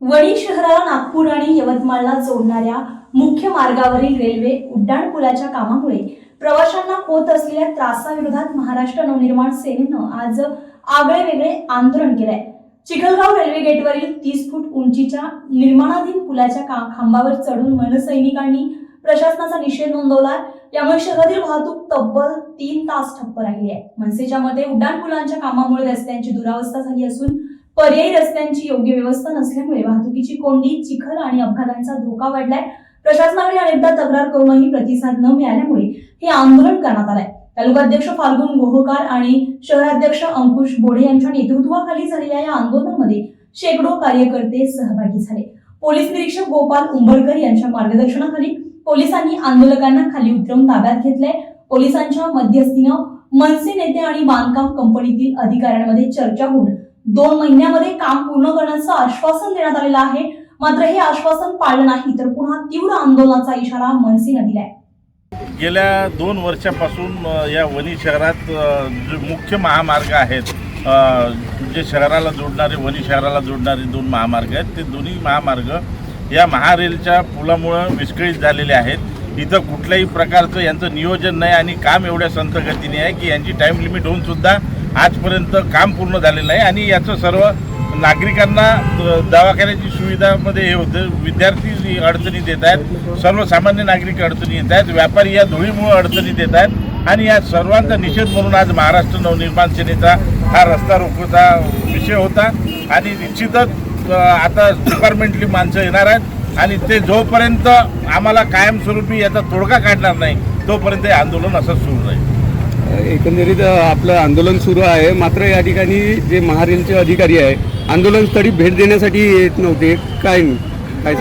वणी शहराला नागपूर आणि यवतमाळला जोडणाऱ्या मुख्य मार्गावरील रेल्वे उड्डाणपुलाच्या कामामुळे प्रवाशांना होत असलेल्या त्रासाविरोधात महाराष्ट्र नवनिर्माण सेनेनं आज आगळे वेगळे आंदोलन केलंय. चिखलगाव रेल्वे गेटवरील तीस फूट उंचीच्या निर्माणाधीन पुलाच्या का खांबावर चढून मनसैनिकांनी प्रशासनाचा निषेध नोंदवला यामुळे शहरातील वाहतूक तब्बल तीन तास ठप्प राहिली आहे. मनसेच्या मते उड्डाणपुलांच्या कामामुळे रस्त्यांची दुरावस्था झाली असून पर्यायी रस्त्यांची योग्य व्यवस्था नसल्यामुळे वाहतुकीची कोंडी चिखल आणि अपघातांचा धोका वाढलाय. प्रशासनाकडे अनेकदा तक्रार करूनही प्रतिसाद न मिळाल्यामुळे हे आंदोलन करण्यात आलंय. तालुकाध्यक्ष फाल्गुन गोहोकार आणि शहराध्यक्ष अंकुश बोढे यांच्या नेतृत्वाखाली झालेल्या या आंदोलनामध्ये शेकडो कार्यकर्ते सहभागी झाले. पोलीस निरीक्षक गोपाल उंबरकर यांच्या मार्गदर्शनाखाली पोलिसांनी आंदोलकांना खाली उतरवून ताब्यात घेतले पोलिसांच्या मध्यस्थीनं मनसे नेते आणि बांधकाम कंपनीतील अधिकाऱ्यांमध्ये चर्चा होऊन दोन महिन्यामध्ये काम पूर्ण करण्याचं आश्वासन देण्यात आलेलं आहे. मात्र हे आश्वासन पाळलं नाही तर पुन्हा तीव्र आंदोलनाचा इशारा मनसेनं दिलाय. गेल्या दोन वर्षापासून या वणी शहरात जे मुख्य महामार्ग आहेत जे शहराला जोडणारे वणी शहराला जोडणारे दोन महामार्ग आहेत ते दोन्ही महामार्ग या महारेलच्या पुलामुळं विस्कळीत झालेले आहेत. इथं कुठल्याही प्रकारचं यांचं नियोजन नाही आणि काम एवढ्या संत गतीने आहे की यांची टाईम लिमिट होऊन सुद्धा आजपर्यंत काम पूर्ण झालेलं नाही आणि याचं सर्व नागरिकांना दवाखान्याची सुविधामध्ये हे होतं. विद्यार्थी अडचणीत येत आहेत सर्वसामान्य नागरिक अडचणी येत आहेत व्यापारी या धुळीमुळे अडचणीत येत आहेत आणि या सर्वांचा निषेध म्हणून आज महाराष्ट्र नवनिर्माण सेनेचा हा रस्ता रोकोचा विषय होता. आणि निश्चितच आता डिपार्टमेंटली माणसं येणार आहेत आणि ते जोपर्यंत आम्हाला कायमस्वरूपी याचा तोडगा काढणार नाही तोपर्यंत हे आंदोलन असंच सुरू राहील. एकंदरीत आपलं आंदोलन सुरू आहे. मात्र या ठिकाणी जे महारेलचे अधिकारी आहे आंदोलनस्थळी भेट देण्यासाठी येत नव्हते. काय काय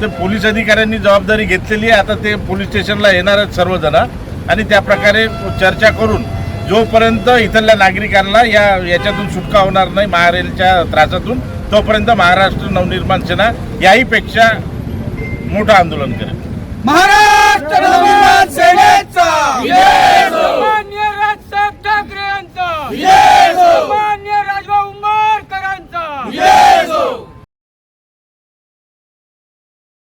ते पोलीस अधिकाऱ्यांनी जबाबदारी घेतलेली आहे. आता ते पोलीस स्टेशनला येणार आहेत सर्वजण. आणि त्या प्रकारे चर्चा करून जोपर्यंत इथल्या नागरिकांना या याच्यातून सुटका होणार नाही महारेलच्या त्रासातून तोपर्यंत महाराष्ट्र नवनिर्माण सेना याहीपेक्षा मोठं आंदोलन करेल. महाराष्ट्र नवनिर्माण सेनेचा